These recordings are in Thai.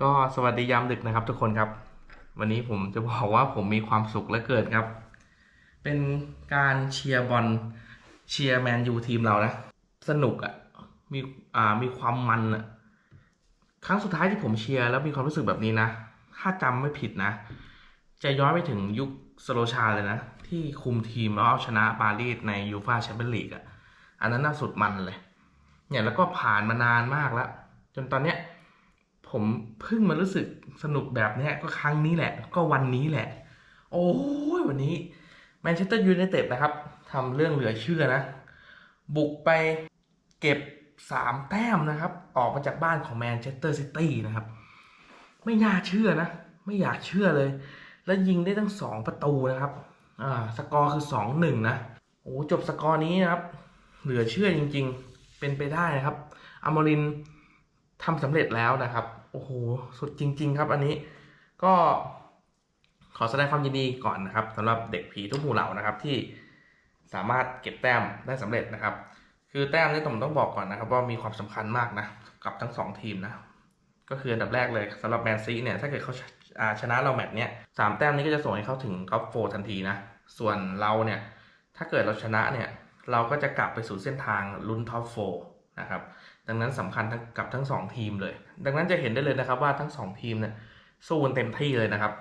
ก็สวัสดียามดึกนะครับทุกคนครับ วันนี้ผมจะบอกว่าผมมีความสุขเหลือเกินครับ เป็นการเชียร์บอลเชียร์แมนยูทีมเรานะ สนุกอะ่ะมีอ่ามีความมันอะ่ะครั้งสุดท้ายที่ผมเชียร์แล้วมีความรู้สึกแบบนี้นะ ถ้าจำไม่ผิดนะ จะย้อนไปถึงยุคสโลชาเลยนะ ที่คุมทีมแล้วเอาชนะปารีสในยูฟาแชมเปี้ยนลีกอะอันนั้นน่าสุดมันเลย เนี่ยแล้วก็ผ่านมานานมากแล้ว จนตอนเนี้ย ผมเพิ่งมารู้สึกสนุกแบบนี้ก็ครั้งนี้แหละ ก็วันนี้แหละ โอ้ยวันนี้แมนเชสเตอร์ยูไนเต็ดนะครับทำเรื่องเหลือเชื่อนะ บุกไปเก็บสามแต้มนะครับ ออกมาจากบ้านของแมนเชสเตอร์ซิตี้นะครับ ไม่น่าเชื่อนะ ไม่อยากเชื่อเลย แล้วยิงได้ทั้งสองประตูนะครับ อ่า สกอร์คือสองหนึ่งนะ โอ้จบสกอร์นี้นะครับ เหลือเชื่อจริง ๆ เป็นไปได้นะครับอมรินทำสำเร็จแล้วนะครับ โอ้โห สุดจริง ๆ ครับอันนี้ก็ขอแสดงความยินดีก่อนนะครับสำหรับเด็กผีทุกหมู่เหล่านะครับที่สามารถเก็บแต้มได้สำเร็จนะครับ คือแต้มนี้ผมต้องบอกก่อนนะครับ ว่ามีความสำคัญมากนะกับทั้งสองทีมนะก็คืออันดับแรกเลยสำหรับแมนซีเนี่ยถ้าเกิดเขาชนะเราแมตช์เนี้ยสามแต้มนี้ก็จะส่งให้เขาถึงท็อปโฟทันทีนะส่วนเราเนี่ยถ้าเกิดเราชนะเนี่ยเราก็จะกลับไปสู่เส้นทางลุ้นท็อปโฟนะครับดังนั้นสำคัญกับทั้งสองทีมเลย ดังนั้นจะเห็นได้เลยนะครับว่าทั้งสองทีมเนี่ยสู้กันเต็มที่เลยนะครับ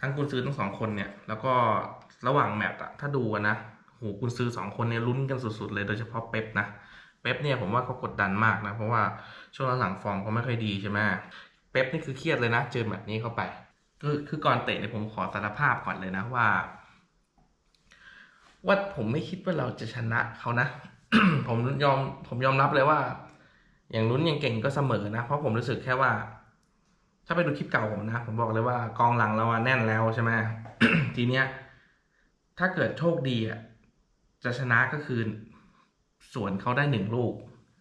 ทั้งกุนซือทั้งสองคนเนี่ย แล้วก็ระหว่างแมตช์อะถ้าดูกันนะโหกุนซือสองคนเนี่ยลุ้นกันสุดๆเลยโดยเฉพาะเป๊ปนะเป๊ปเนี่ยผมว่าเขากดดันมากนะเพราะว่าช่วงหลังๆฟอร์มเขาไม่ค่อยดีใช่ไหมเป๊ปนี่คือเครียดเลยนะเจอแบบนี้เข้าไป คือคือก่อนเตะเนี่ยผมขอสารภาพก่อนเลยนะว่า ว่าผมไม่คิดว่าเราจะชนะเขานะ ผมยอมผมยอมรับเลยว่า อย่างลุ้นอย่างเก่งก็เสมอนะ เพราะผมรู้สึกแค่ว่า ถ้าไปดูคลิปเก่าผมนะ ผมบอกเลยว่ากองหลังเราแน่นแล้วใช่ไหมทีเนี้ย ถ้าเกิดโชคดีอะจะชนะก็คือสวนเขาได้หนึ่งลูก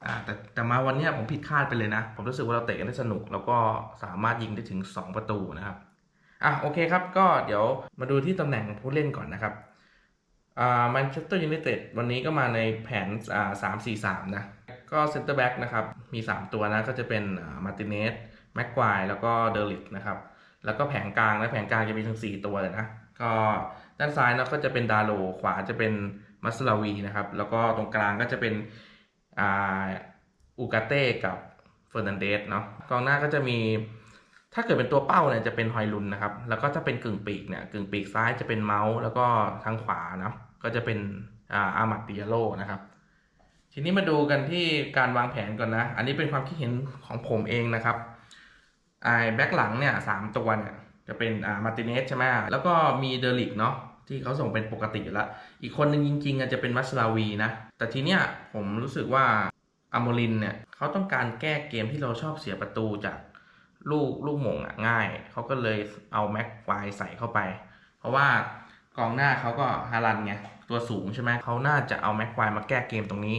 อ่าแต่แต่มาวันเนี้ยผมผิดคาดไปเลยนะ ผมรู้สึกว่าเราเตะกันได้สนุก แล้วก็สามารถยิงได้ถึง 2 ประตูนะครับอะโอเคครับ ก็เดี๋ยวมาดูที่ตำแหน่งผู้เล่นก่อนนะครับอ่าแมนเชสเตอร์ยูไนเต็ดวันนี้ก็มาในแผนอ่าสามสี่สามนะ ก็เซนเตอร์แบ็กนะครับ มี 3 ตัวนะก็จะเป็นมาร์ติเนสแม็กควายแล้วก็เดลิกนะครับ แล้วก็แผงกลางนะแผงกลางจะมีทั้ง4 ตัวเลยนะ ก็ด้านซ้ายเนาะก็จะเป็นดาโลขวาจะเป็นมัสลาวีนะครับ แล้วก็ตรงกลางก็จะเป็นอ่าอูกาเต้กับเฟอร์นันเดสเนาะกองหน้าก็จะมีถ้าเกิดเป็นตัวเป้าเนี่ยจะเป็นฮอยลุนนะครับ แล้วก็ถ้าเป็นกึ่งปีกเนี่ยกึ่งปีกซ้ายจะเป็นเมาส์แล้วก็ทางขวานะก็จะเป็นอาอามัดดิยาโลนะครับ ทีนี้มาดูกันที่การวางแผนก่อนนะ อันนี้เป็นความคิดเห็นของผมเองนะครับไอ้แบ็คหลังเนี่ยสามตัวเนี่ยจะเป็นอ่ามาร์ติเนสใช่ไหมแล้วก็มีเดลิกเนาะที่เขาส่งเป็นปกติอยู่แล้วอีกคนหนึ่งจริงๆอาจจะเป็นมัสลาวีนะ แต่ทีเนี้ยผมรู้สึกว่าอโมรินเนี่ยเขาต้องการแก้เกมที่เราชอบเสียประตูจากลูกลูกหม่งอะง่าย เขาก็เลยเอาแม็กควายใส่เข้าไป เพราะว่ากองหน้าเขาก็ฮารันไงตัวสูงใช่ไหมเขาน่าจะเอาแม็กควายมาแก้เกมตรงนี้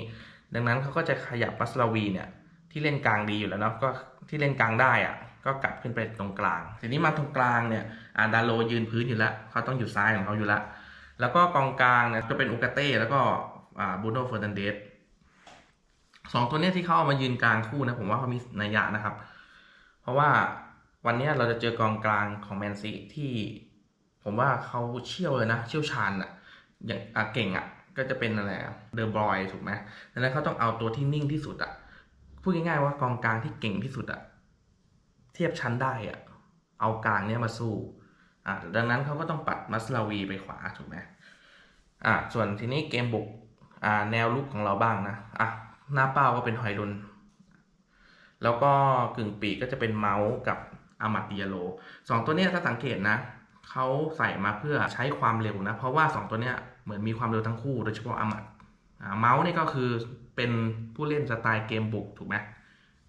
ดังนั้นเขาก็จะขยับมัสลาวีเนี่ยที่เล่นกลางดีอยู่แล้วเนาะก็ที่เล่นกลางได้อะก็กลับขึ้นไปตรงกลาง ทีนี้มาตรงกลางเนี่ยอาดาโลยืนพื้นอยู่แล้วเขาต้องอยู่ซ้ายของเขาอยู่แล้ว แล้วก็กองกลางเนี่ยจะเป็นอุกาเต้แล้วก็บูโนเฟอร์นันเดสสองตัวเนี้ยที่เขาเอามายืนกลางคู่นะผมว่าเขามีนัยยะนะครับ เพราะว่าวันเนี้ยเราจะเจอกองกลางของแมนซีที่ผมว่าเขาเชี่ยวเลยนะ เชี่ยวชาญอะอย่างเก่งอะ ก็จะเป็นอะไรเดอบอยถูกไหมดังนั้นเขาต้องเอาตัวที่นิ่งที่สุดอะพูดง่ายๆว่ากองกลางที่เก่งที่สุดอะเทียบชั้นได้อะเอากลางเนี้ยมาสู้อะดังนั้นเขาก็ต้องปัดมัสลาวีไปขวาถูกไหมอะส่วนทีนี้เกมบุกอ่าแนวลุกของเราบ้างนะอะหน้าเป้าก็เป็นหอยลุนแล้วก็กึ่งปีกก็จะเป็นเมาส์กับอามัดดิยาโลสองตัวเนี้ยถ้าสังเกตนะเขาใส่มาเพื่อใช้ความเร็วนะ เพราะว่า 2 ตัวเนี้ยเหมือนมีความเร็วทั้งคู่ โดยเฉพาะอามัดเมาส์นี่ก็คือเป็นผู้เล่นสไตล์เกมบุกถูกไหม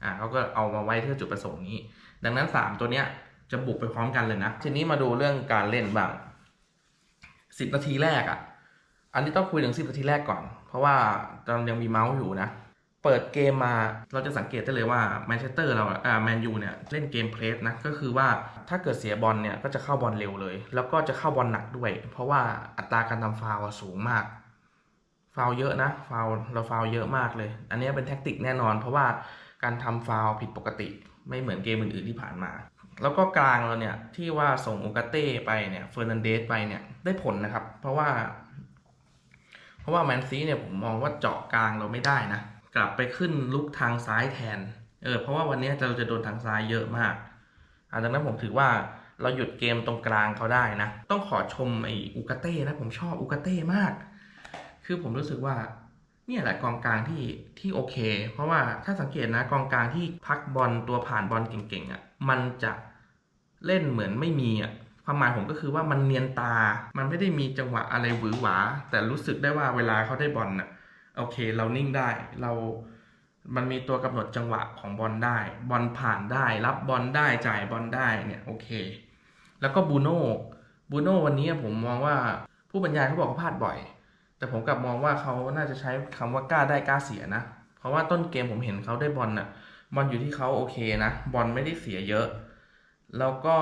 อ่าเขาก็เอามาไว้เพื่อจุดประสงค์นี้ ดังนั้น 3 ตัวเนี้ยจะบุกไปพร้อมกันเลยนะ ทีนี้มาดูเรื่องการเล่นบ้าง 10 นาทีแรกอะ่ะ อันนี้ต้องคุยถึง 10 นาทีแรกก่อน เพราะว่าตอนยังมีเมาส์อยู่นะ เปิดเกมมาเราจะสังเกตได้เลยว่าแมนเชสเตอร์เราอ่าแมนยูเนี่ยเล่นเกมเพลสนะก็คือว่าถ้าเกิดเสียบอลเนี่ยก็จะเข้าบอลเร็วเลย แล้วก็จะเข้าบอลหนักด้วย เพราะว่าอัตราการทำฟาวสูงมากฟาวเยอะนะฟาวเราฟาวเยอะมากเลย อันนี้เป็นแท็กติกแน่นอน เพราะว่าการทำฟาวผิดปกติไม่เหมือนเกมอื่นๆที่ผ่านมา แล้วก็กลางเราเนี่ยที่ว่าส่งโอกาเต้ไปเนี่ยเฟอร์นันเดสไปเนี่ยได้ผลนะครับ เพราะว่า เพราะว่าแมนซีเนี่ยผมมองว่าเจาะกลางเราไม่ได้นะ กลับไปขึ้นลุกทางซ้ายแทน เออ เพราะว่าวันนี้เราจะโดนทางซ้ายเยอะมากดังนั้นผมถือว่าเราหยุดเกมตรงกลางเขาได้นะ ต้องขอชมไอ้อุกาเต้นะผมชอบอุกาเต้มาก คือผมรู้สึกว่าเนี่ยแหละกองกลางที่ที่โอเค เพราะว่าถ้าสังเกตนะกองกลางที่พักบอลตัวผ่านบอลเก่งๆอะ่ะมันจะเล่นเหมือนไม่มีอะ่ะความหมายผมก็คือว่ามันเนียนตา มันไม่ได้มีจังหวะอะไรหวือหวา แต่รู้สึกได้ว่าเวลาเขาได้บอลน่ะ โอเค เรานิ่งได้เรามันมีตัวกำหนดจังหวะของบอลได้ บอลผ่านได้ รับบอลได้จ่ายบอลได้เนี่ยโอเค แล้วก็บูโน่บูโน่วันนี้ผมมองว่าผู้บรรยายเขาบอกเขาพลาดบ่อย แต่ผมกลับมองว่าเขาน่าจะใช้คำว่ากล้าได้กล้าเสียนะ เพราะว่าต้นเกมผมเห็นเขาได้บอลน่ะบอลอยู่ที่เขาโอเคนะบอลไม่ได้เสียเยอะ แล้วก็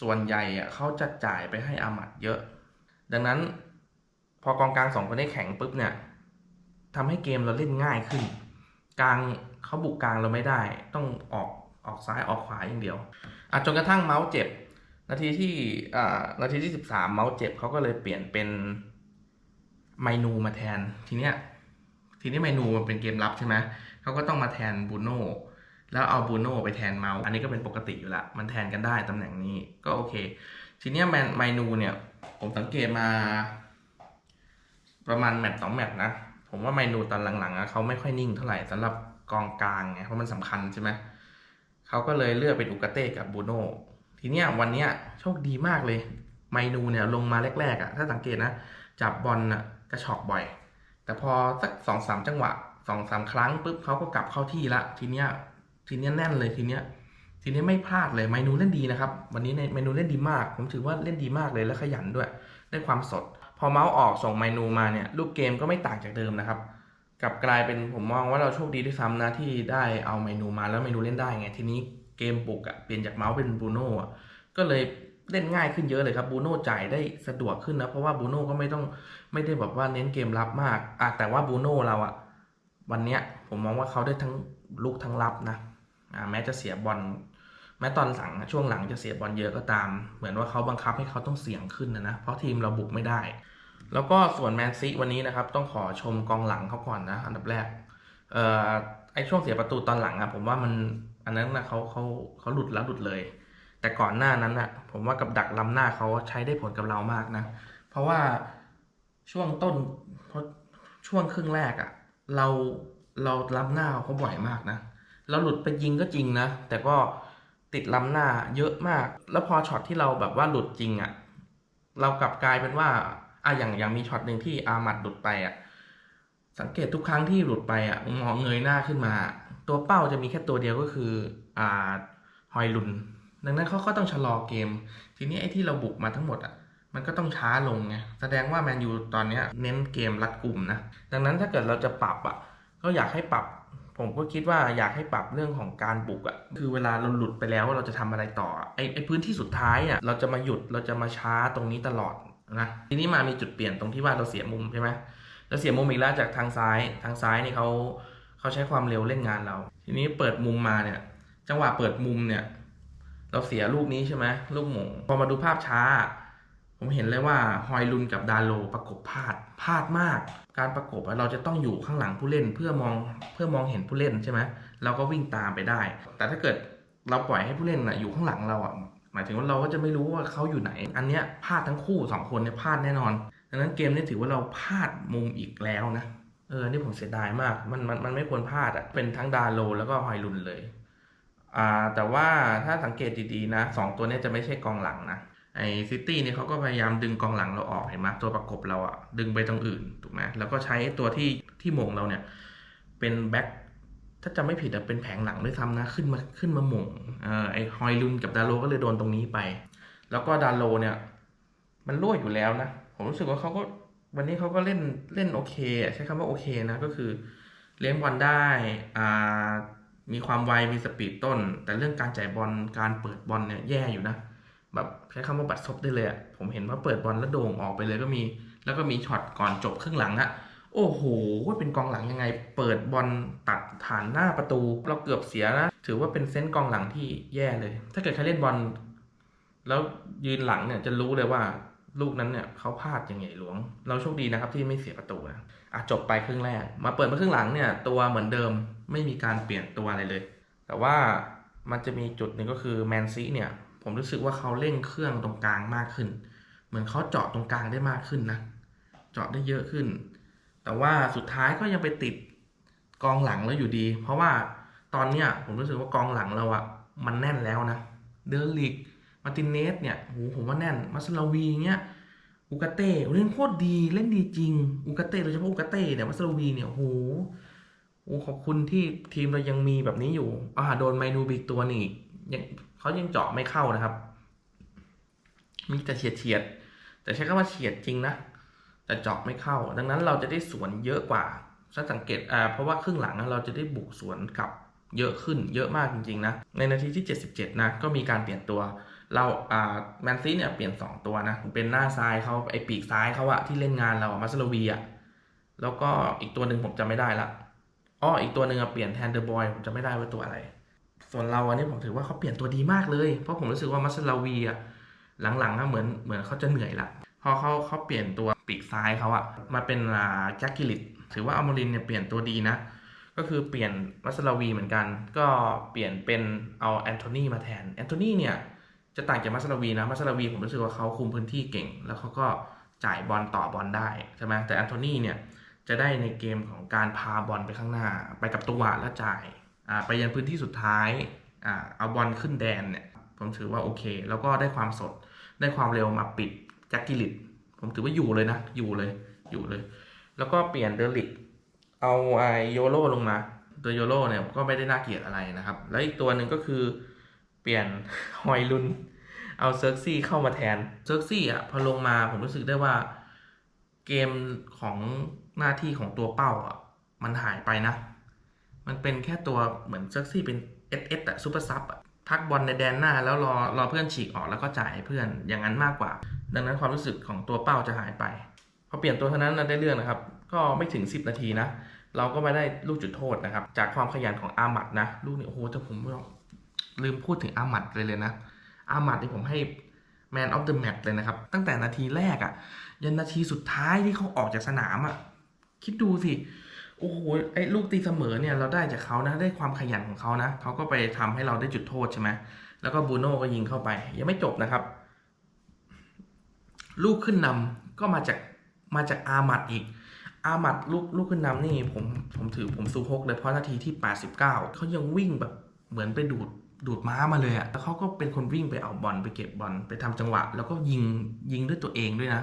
ส่วนใหญ่อะเขาจะจ่ายไปให้อามัดเยอะ ดังนั้นพอกองกลางสองคนได้แข็งปุ๊บเนี่ย ทำให้เกมเราเล่นง่ายขึ้น กลางเขาบุกกลางเราไม่ได้ ต้องออกออกซ้ายออกขวาอย่างเดียวอะจนกระทั่งเมาส์เจ็บ นาทีที่อ่านาทีที่สิบสามเมาส์เจ็บเขาก็เลยเปลี่ยนเป็นไมนูมาแทนทีเนี้ยทีนี้ไมนูมันเป็นเกมรับใช่ไหม เขาก็ต้องมาแทนบูโน่แล้วเอาบูโน่ไปแทนเมาส์ อันนี้ก็เป็นปกติอยู่ละ มันแทนกันได้ตำแหน่งนี้ก็โอเค ทีเนี้ยแมนไมนูเนี่ย ผมสังเกตมา ประมาณแมตช์สองแมตช์นะ ผมว่าไมนูตอนหลังๆเขาไม่ค่อยนิ่งเท่าไหร่สำหรับกองกลางไงเพราะมันสำคัญใช่ไหมเขาก็เลยเลือกเป็นอุกาเต้กับบูโน่ทีเนี้ยวันเนี้ยโชคดีมากเลย ไมนูเนี่ยลงมาแรกๆอะถ้าสังเกตนะจับบอลน่ะกระชอกบ่อย แต่พอสักสองสามจังหวะสองสามครั้งปุ๊บเขาก็กลับเข้าที่ละทีเนี้ยทีเนี้ยแน่นเลยทีเนี้ยทีนี้ไม่พลาดเลยเมนูเล่นดีนะครับ วันนี้ในเมนูเล่นดีมาก ผมถือว่าเล่นดีมากเลยและขยันด้วยได้ความสด พอเมาส์ออกส่งเมนูมาเนี่ยลูกเกมก็ไม่ต่างจากเดิมนะครับกลับกลายเป็นผมมองว่าเราโชคดีด้วยซ้ำนะที่ได้เอาเมนูมาแล้วเมนูเล่นได้ไงทีนี้เกมบุกอะเปลี่ยนจากเมาส์เป็นบูโน่อะก็เลยเล่นง่ายขึ้นเยอะเลยครับบูโน่จ่ายได้สะดวกขึ้นนะเพราะว่าบูโน่ก็ไม่ต้องไม่ได้แบบว่าเน้นเกมรับมากอะแต่ว่าบูโน่เราอะวันเนี้ยผมมองว่าเขาได้ทั้งลุกทั้งรับนะอ่าแม้จะเสียบอลแม้ตอนหลังช่วงหลังจะเสียบอลเยอะก็ตาม เหมือนว่าเขาบังคับให้เขาต้องเสี่ยงขึ้นนะนะเพราะทีมเราบุกไม่ได้ แล้วก็ส่วนแมนซีวันนี้นะครับ ต้องขอชมกองหลังเขาก่อนนะ อันดับแรก เอ่อไอช่วงเสียประตูตอนหลังอะผมว่ามันอันนั้นนะเขาเขาเขาหลุดแล้วหลุดเลย แต่ก่อนหน้านั้นอะผมว่ากับดักล้ำหน้าเขาใช้ได้ผลกับเรามากนะ เพราะว่าช่วงต้นเพราะช่วงครึ่งแรกอะเราเราล้ำหน้าเขาบ่อยมากนะเราหลุดไปยิงก็จริงนะ แต่ก็ติดล้ำหน้าเยอะมาก แล้วพอช็อตที่เราแบบว่าหลุดจริงอะเรากลับกลายเป็นว่า อะอย่างอย่างมีช็อตหนึ่งที่อามัดหลุดไปอะสังเกตทุกครั้งที่หลุดไปอะมองเงยหน้าขึ้นมา ตัวเป้าจะมีแค่ตัวเดียวก็คืออ่าฮอยลุน ดังนั้นเขาก็ต้องชะลอเกม ทีนี้ไอ้ที่เราบุกมาทั้งหมดอะมันก็ต้องช้าลงไงแสดงว่าแมนยูตอนนี้เน้นเกมรัดกลุ่มนะดังนั้นถ้าเกิดเราจะปรับอะก็อยากให้ปรับ ผมก็คิดว่าอยากให้ปรับเรื่องของการบุกอะคือเวลาเราหลุดไปแล้วเราจะทำอะไรต่อไอ้ไอ้พื้นที่สุดท้ายอะเราจะมาหยุดเราจะมาช้าตรงนี้ตลอด นะทีนี้มามีจุดเปลี่ยนตรงที่ว่าเราเสียมุมใช่ไหมเราเสียมุมอีกแล้วจากทางซ้ายทางซ้ายนี่เขาเขาใช้ความเร็วเล่นงานเรา ทีนี้เปิดมุมมาเนี่ย จังหวะเปิดมุมเนี่ย เราเสียลูกนี้ใช่ไหมลูกหมงพอมาดูภาพช้า ผมเห็นเลยว่าฮอยลุนกับดาโลประกบพลาดพลาดมาก การประกบเราจะต้องอยู่ข้างหลังผู้เล่นเพื่อมองเพื่อมองเห็นผู้เล่นใช่ไหมเราก็วิ่งตามไปได้ แต่ถ้าเกิดเราปล่อยให้ผู้เล่นอะอยู่ข้างหลังเราอะ หมายถึงว่าเราก็จะไม่รู้ว่าเขาอยู่ไหน อันเนี้ยพลาดทั้งคู่สองคนเนี่ยพลาดแน่นอนดังนั้นเกมนี้ถือว่าเราพลาดมุมอีกแล้วนะเออนี่ผมเสียดายมาก มันมันมันไม่ควรพลาดอะเป็นทั้งดาโลแล้วก็ฮอยลุนเลยอ่าแต่ว่าถ้าสังเกตดีๆนะสองตัวนี้จะไม่ใช่กองหลังนะไอซิตี้เนี่ยเขาก็พยายามดึงกองหลังเราออกเห็นไหมตัวประกบเราอะดึงไปตรงอื่นถูกไหมแล้วก็ใช้ตัวที่ที่มงเราเนี่ยเป็นแบ็ค ถ้าจำไม่ผิดอะเป็นแผงหลังด้วยซ้ำนะขึ้นมาขึ้นมาโมงอ่อไอฮอยลุนกับดาโลก็เลยโดนตรงนี้ไป แล้วก็ดาโลเนี่ย มันรั่วอยู่แล้วนะ ผมรู้สึกว่าเขาก็วันนี้เขาก็เล่นเล่นโอเค ใช้คำว่าโอเคนะ ก็คือเลี้ยงบอลได้อ่ามีความไวมีสปีดต้น แต่เรื่องการจ่ายบอลการเปิดบอลเนี่ยแย่อยู่นะแบบใช้คำว่าบัดซบได้เลยอะผมเห็นว่าเปิดบอลแล้วโด่งออกไปเลยก็มี แล้วก็มีช็อตก่อนจบครึ่งหลังอะ โอ้โหเป็นกองหลังยังไง เปิดบอลตัดฐานหน้าประตู เราเกือบเสียนะ ถือว่าเป็นเซนส์กองหลังที่แย่เลย ถ้าเกิดใครเล่นบอลแล้วยืนหลังเนี่ยจะรู้เลยว่าลูกนั้นเนี่ยเขาพลาดอย่างใหญ่หลวง เราโชคดีนะครับที่ไม่เสียประตูนะอะจบไปครึ่งแรก มาเปิดมาครึ่งหลังเนี่ย ตัวเหมือนเดิมไม่มีการเปลี่ยนตัวอะไรเลย แต่ว่ามันจะมีจุดหนึ่งก็คือแมนซีเนี่ย ผมรู้สึกว่าเขาเร่งเครื่องตรงกลางมากขึ้น เหมือนเขาเจาะตรงกลางได้มากขึ้นนะ เจาะได้เยอะขึ้น แต่ว่าสุดท้ายก็ยังไปติดกองหลังแล้วอยู่ดี เพราะว่าตอนเนี้ยผมรู้สึกว่ากองหลังเราอะมันแน่นแล้วนะ เดอลิก มาตินเนสเนี่ยโหผมว่าแน่น มาสลาวีเงี้ย อุกาเต้เล่นโคตรดี เล่นดีจริง อุกาเต้โดยเฉพาะอุกาเต้เนี่ย มาสลาวีเนี่ยโหโอ้ขอบคุณที่ทีมเรายังมีแบบนี้อยู่อ่าโดนไมนูบิกตัวนี่ยังเขายังเจาะไม่เข้านะครับ มีแต่เฉียดเฉียด แต่ใช้คำว่าเฉียดจริงนะ แต่เจาะไม่เข้า ดังนั้นเราจะได้สวนเยอะกว่าถ้าสังเกตอ่าเพราะว่าครึ่งหลังเราจะได้บุกสวนกลับเยอะขึ้นเยอะมากจริงๆนะ ในนาทีที่ 77 นะ ก็มีการเปลี่ยนตัว เราอ่าแมนซีเนี่ยเปลี่ยน 2 ตัวนะ เป็นหน้าซ้ายเขาไอปีกซ้ายเขาอะที่เล่นงานเราอะมาสโลวีอะแล้วก็อีกตัวหนึ่งผมจำไม่ได้ละอ้ออีกตัวหนึ่งเปลี่ยนแทนเดอร์บอยผมจำไม่ได้ว่าตัวอะไร ส่วนเราอันนี้ผมถือว่าเขาเปลี่ยนตัวดีมากเลย เพราะผมรู้สึกว่ามาสลาวีอะหลังๆอะเหมือนเหมือนเขาจะเหนื่อยละพอเขาเขาเปลี่ยนตัว ปีกซ้ายเขาอะมาเป็นแจ็คกิลิตถือว่าอมรินเนี่ยเปลี่ยนตัวดีนะ ก็คือเปลี่ยนมัสลาวีเหมือนกัน ก็เปลี่ยนเป็นเอาแอนโทนีมาแทนแอนโทนีเนี่ยจะต่างจากมัสลาวีนะมัสลาวีผมรู้สึกว่าเขาคุมพื้นที่เก่ง แล้วเขาก็จ่ายบอลต่อบอลได้ใช่ไหมแต่แอนโทนีเนี่ยจะได้ในเกมของการพาบอลไปข้างหน้า ไปกับตัวแล้วจ่ายไปยันพื้นที่สุดท้ายอเอาบอลขึ้นแดนเนี่ยผมถือว่าโอเค แล้วก็ได้ความสดได้ความเร็วมาปิดแจ็คกิลิต ผมถือว่าอยู่เลยนะ อยู่เลย อยู่เลย แล้วก็เปลี่ยนเดลิกเอาไอโยโรลงมา ตัวโยโรเนี่ยก็ไม่ได้น่าเกลียดอะไรนะครับ แล้วอีกตัวหนึ่งก็คือเปลี่ยนฮอยลุน เอาเซิร์กซี่เข้ามาแทน เซิร์กซี่อะพอลงมาผมรู้สึกได้ว่าเกมของหน้าที่ของตัวเป้าอะมันหายไปนะ มันเป็นแค่ตัวเหมือนเซิร์กซี่เป็นเอสเอสอะซูเปอร์ซับอะพักบอลในแดนหน้าแล้วรอรอเพื่อนฉีกออกแล้วก็จ่ายให้เพื่อนอย่างนั้นมากกว่า ดังนั้นความรู้สึกของตัวเป้าจะหายไปพอเปลี่ยนตัวเท่านั้นได้เรื่องนะครับ ก็ไม่ถึง 10 นาทีนะ เราก็มาได้ลูกจุดโทษนะครับ จากความขยันของอามัดนะ ลูกนี้โอ้โหแต่ผมลืมพูดถึงอามัดเลยเลยนะ อามัดนี่ผมให้ Man of the Match เลยนะครับ ตั้งแต่นาทีแรกอะ่ะ ยันนาทีสุดท้ายที่เขาออกจากสนามอะ่ะ คิดดูสิ โอ้โห ไอ้ลูกตีเสมอเนี่ยเราได้จากเขานะ ได้ความขยันของเขานะ เขาก็ไปทำให้เราได้จุดโทษใช่ไหมแล้วก็บูโน่ก็ยิงเข้าไป ยังไม่จบนะครับ ลูกขึ้นนำก็มาจากมาจากอามัดอีก อามัดลูกลูกขึ้นนำนี่ผมผมถือผมซูฮกเลยเพราะนาทีที่ 89 เขายังวิ่งแบบเหมือนไปดูดดูดม้ามาเลยอะแล้วเขาก็เป็นคนวิ่งไปเอาบอลไปเก็บบอลไปทำจังหวะ แล้วก็ยิงยิงด้วยตัวเองด้วยนะ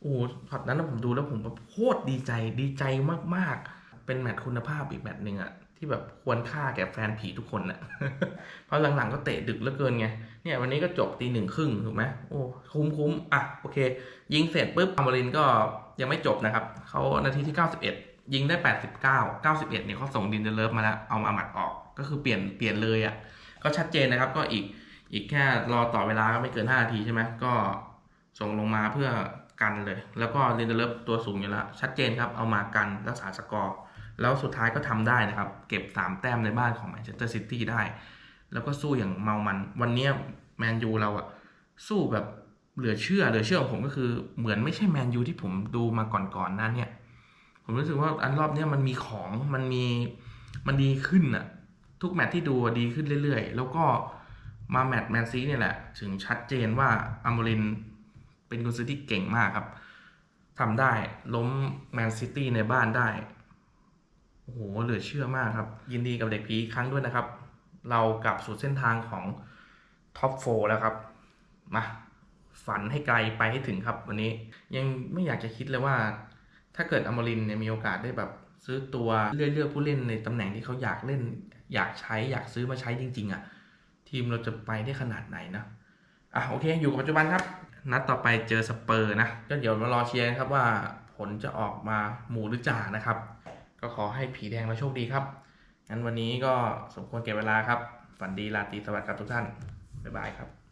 โอ้ช็อตนั้นผมดูแล้วผมแบบโคตรดีใจดีใจมากๆ เป็นแมตช์คุณภาพอีกแมตช์หนึ่งอะ ที่แบบควรค่าแก่แฟนผีทุกคนอะเพราะหลังๆก็เตะดึกเหลือเกินไง เนี่ยวันนี้ก็จบตีหนึ่งครึ่งถูกไหมโอ้คุ้มคุ้มอะโอเค ยิงเสร็จปุ๊บอมรินก็ยังไม่จบนะครับ เขานาทีที่ 91 ยิงได้ 89 91เนี่ยเขาส่งดินเดเลิฟมาแล้ว เอาอามัดออก ก็คือเปลี่ยนเปลี่ยนเลยอะ่ะ ก็ชัดเจนนะครับ ก็อีกอีกแค่รอต่อเวลาก็ไม่เกิน 5 นาทีใช่ไหมก็ส่งลงมาเพื่อกันเลย แล้วก็ดินเดเลิฟตัวสูงอยู่แล้ว ชัดเจนครับ เอามากันรักษาสกอร์ แล้วสุดท้ายก็ทำได้นะครับ เก็บ 3 แต้มในบ้านของแมนเชสเตอร์ซิตี้ได้ แล้วก็สู้อย่างเมามัน วันนี้แมนยูเราอะสู้แบบเหลือเชื่อเหลือเชื่อของผมก็คือเหมือนไม่ใช่แมนยูที่ผมดูมาก่อนๆนั้นเนี่ย ผมรู้สึกว่าอันรอบเนี้ยมันมีของมันมีมันดีขึ้นอะทุกแมตที่ดูดีขึ้นเรื่อยๆ แล้วก็มาแมตช์แมนซีเนี่ยแหละ ถึงชัดเจนว่าอ m มรินเป็นกุนซือที่เก่งมากครับทำได้ล้มแมนซิตี้ในบ้านได้ โอ้โหเหลือเชื่อมากครับ ยินดีกับเด็กผีครั้งด้วยนะครับ เรากลับสู่เส้นทางของท็อปโฟแล้วครับ มาฝันให้ไกลไปให้ถึงครับวันนี้ยังไม่อยากจะคิดเลยว่า ถ้าเกิดอมรินเนี่ยมีโอกาสได้แบบซื้อตัวเลือกเลือกผู้เล่นในตำแหน่งที่เขาอยากเล่น อยากใช้อยากซื้อมาใช้จริง ๆอะ ทีมเราจะไปได้ขนาดไหนนะอะโอเค อยู่กับปัจจุบันครับ นัดต่อไปเจอสเปอร์นะก็เดี๋ยวมารอเชียร์ครับว่าผลจะออกมาหมูหรือจ่านะครับ ก็ขอให้ผีแดงเราโชคดีครับ งั้นวันนี้ก็สมควรเก็บเวลาครับ ฝันดีราตรีสวัสดิ์ครับทุกท่าน บ๊ายบายครับ